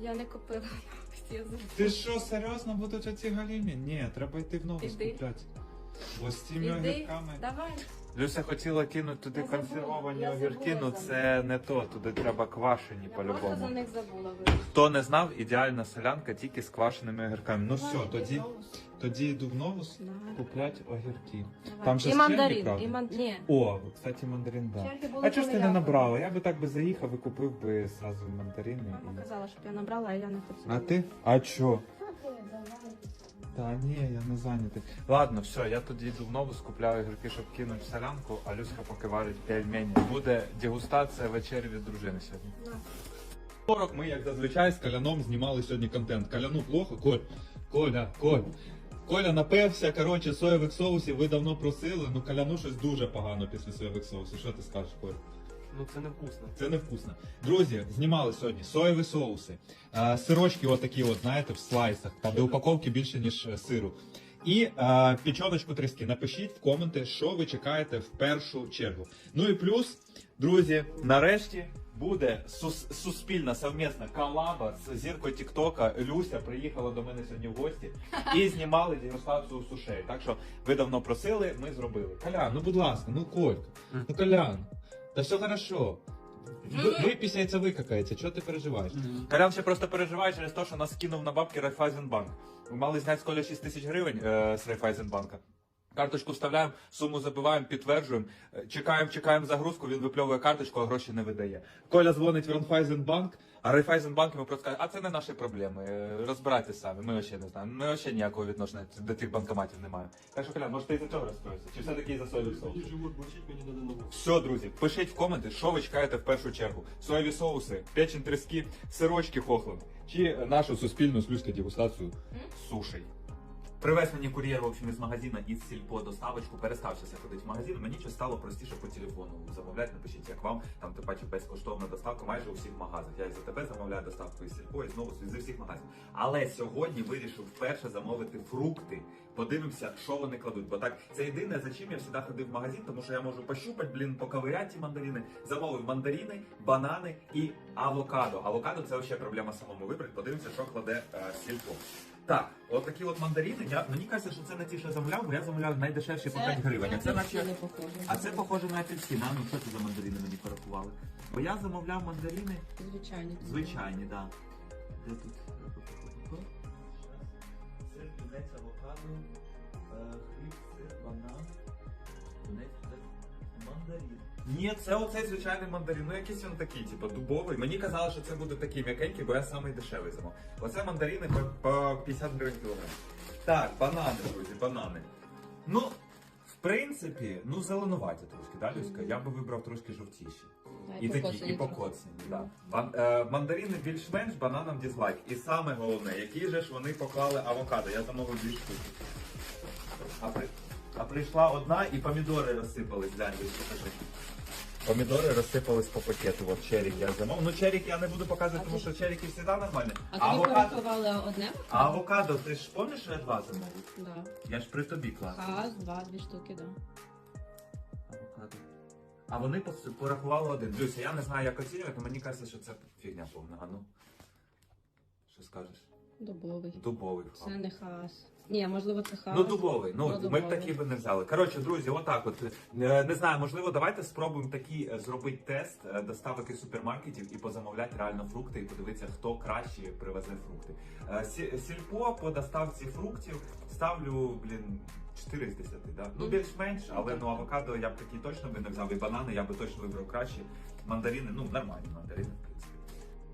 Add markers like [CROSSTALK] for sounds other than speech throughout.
Я не купила я забула. Ти що, серйозно будуть оці галімі? Ні, треба йти в ногу Іди. скупляти. Бо з цими Іди, огірками. давай. Люся хотіла кинути туди Я забула, консервовані я огірки, забула ну за це не то, туди треба квашені Я просто за по-любому. них забула вирішити. Хто не знав, ідеальна солянка тільки з квашеними огірками. Ну Давай, все, йди тоді, знову. Тоді йду в новус Давай. куплять огірки. Давай. Там же і черги, мандарин, правда? і ман... Ні. О, кстати, мандарин, да. Черги були А чого ж ти не я набрала? Я би так би заїхав і купив би зразу мандарини. Мама І... казала, щоб я набрала, а я не хотіла. А ти? А чо? Та ні, я не зайнятий. Ладно, все, я тоді йду в нову, скупляю гірки, щоб кинути в солянку, а Люська поки варить пельмені. Буде дегустація вечері від дружини сьогодні. Да. 40 ми, як зазвичай, з Каляном знімали сьогодні контент. Каляну плохо, Коль, Коля, Коль. Коля напився, коротше, соєвих соусів, ви давно просили, ну Каляну щось дуже погано після соєвих соусів. Що ти скажеш, Коль? Ну це не вкусно. Це невкусно. Друзі, знімали сьогодні соєві соуси, е, сирочки, отакі, от, знаєте, в слайсах, там де упаковки більше, ніж е, сиру. І е, печоночку тріски. Напишіть в коменти, що ви чекаєте в першу чергу. Ну і плюс, друзі, нарешті буде сус- суспільна совмісна колаба з зіркою Тіктока. Люся приїхала до мене сьогодні в гості і [LAUGHS] знімали дегустацію сушей. Так що ви давно просили, ми зробили. Колян, ну будь ласка, ну Колька, ну Колян, та все хорошо. Ви- Випісяється, викакається, чого ти переживаєш? Колян ще просто переживає через те, що нас кинув на бабки Райфайзенбанк. Ми мали зняти з Коля 6 тисяч гривень е, з Райфайзенбанка. Карточку вставляємо, суму забиваємо, підтверджуємо, е, чекаємо, чекаємо загрузку, він випльовує карточку, а гроші не видає. Коля дзвонить в Райфайзенбанк, а Райфайзенбанк йому просто каже, а це не наші проблеми, е, розбирайтеся самі, ми ще не знаємо. Ми ще ніякого відношення до тих банкоматів не маємо. Так що, Колян, може ти і за цього розстроїшся? Чи все-таки і за соєвий соус? Все, друзі, пишіть в коменти, що ви чекаєте в першу чергу. Соєві соуси, печень трески, сирочки хохлин чи нашу суспільну слюзьку дегустацію сушей. Привез мені кур'єр в общем, із магазина із сільпо доставочку. Перестав я ходити в магазин. Мені щось стало простіше по телефону замовляти. Напишіть, як вам там тим паче безкоштовна доставка майже у всіх магазинах. Я і за тебе замовляю доставку із сільпо і знову зі всіх магазинів. Але сьогодні вирішив вперше замовити фрукти. Подивимося, що вони кладуть. Бо так це єдине, за чим я завжди ходив в магазин, тому що я можу пощупати, блін, поковиряти ті мандарини. Замовив мандарини, банани і авокадо. Авокадо це взагалі проблема самому вибрати. Подивимося, що кладе е, сільпо. Так, от такі от мандарини. Я мені кажеться, що це не ті, що я замовляв, бо я замовляв найдешевші по 5 гривень. А це наче не похоже. а це похоже на апельсин. А ну що це за мандарини мені порахували? Бо я замовляв мандарини Звичайно. звичайні, так. Да. Де тут? Сир, тунець, авокадо, е, хліб, сир, банан, тунець, мандарин. Ні, це оцей звичайний мандарин. Ну якийсь він такий, типу, дубовий. Мені казали, що це буде такий м'якенький, бо я самий дешевий замов. Оце мандарини по, по 50 гривень кілограм. Так, банани, друзі, банани. Ну, в принципі, ну зеленуваті трошки, да, Люська? Я би вибрав трошки жовтіші. І такі, і покоцані, да. Бан, е, мандарини більш-менш, бананам дізлайк. І саме головне, які же ж вони поклали авокадо. Я замовив дві штуки. А, при, а прийшла одна і помідори розсипались, глянь, покажи. Помідори розсипались по пакету, от черік я замовив. Ну черік я не буду показувати, тому що черіки завжди нормальні. А тобі порахували одне? а авокадо, ти ж пам'ятаєш, що я два замовив? Да. Я ж при тобі клас. Раз, два, дві штуки, да. Авокадо. А вони пос- порахували один. Люся, я не знаю, як оцінювати, мені кажеться, що це фігня повна. А ну. Що скажеш? Дубовий. Дубовий Це не хас. Ні, можливо, це хас. Ну, дубовий. Ну, Ну, ми б дубовий. такі би не взяли. Коротше, друзі, отак от. Е, Не знаю, можливо, давайте спробуємо такий е, зробити тест е, доставок із супермаркетів і позамовляти реально фрукти і подивитися, хто краще привезе фрукти. Е, сі- Сільпо по доставці фруктів ставлю, блін. 4 з 10, да? Ну, Мгм. більш-менш, але ну авокадо я б такі точно би не взяв, і банани я би точно вибрав краще. Мандарини, ну нормальні мандарини, в принципі.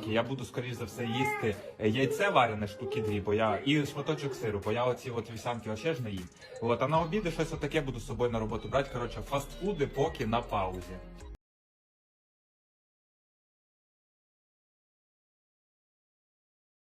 Сніданки я буду скоріш за все їсти е, яйце варене штуки дві, бо я і шматочок сиру, бо я оці от вівсянки ще ж не їм. От а на обіди щось отаке буду з собою на роботу брати. Коротше, фастфуди поки на паузі.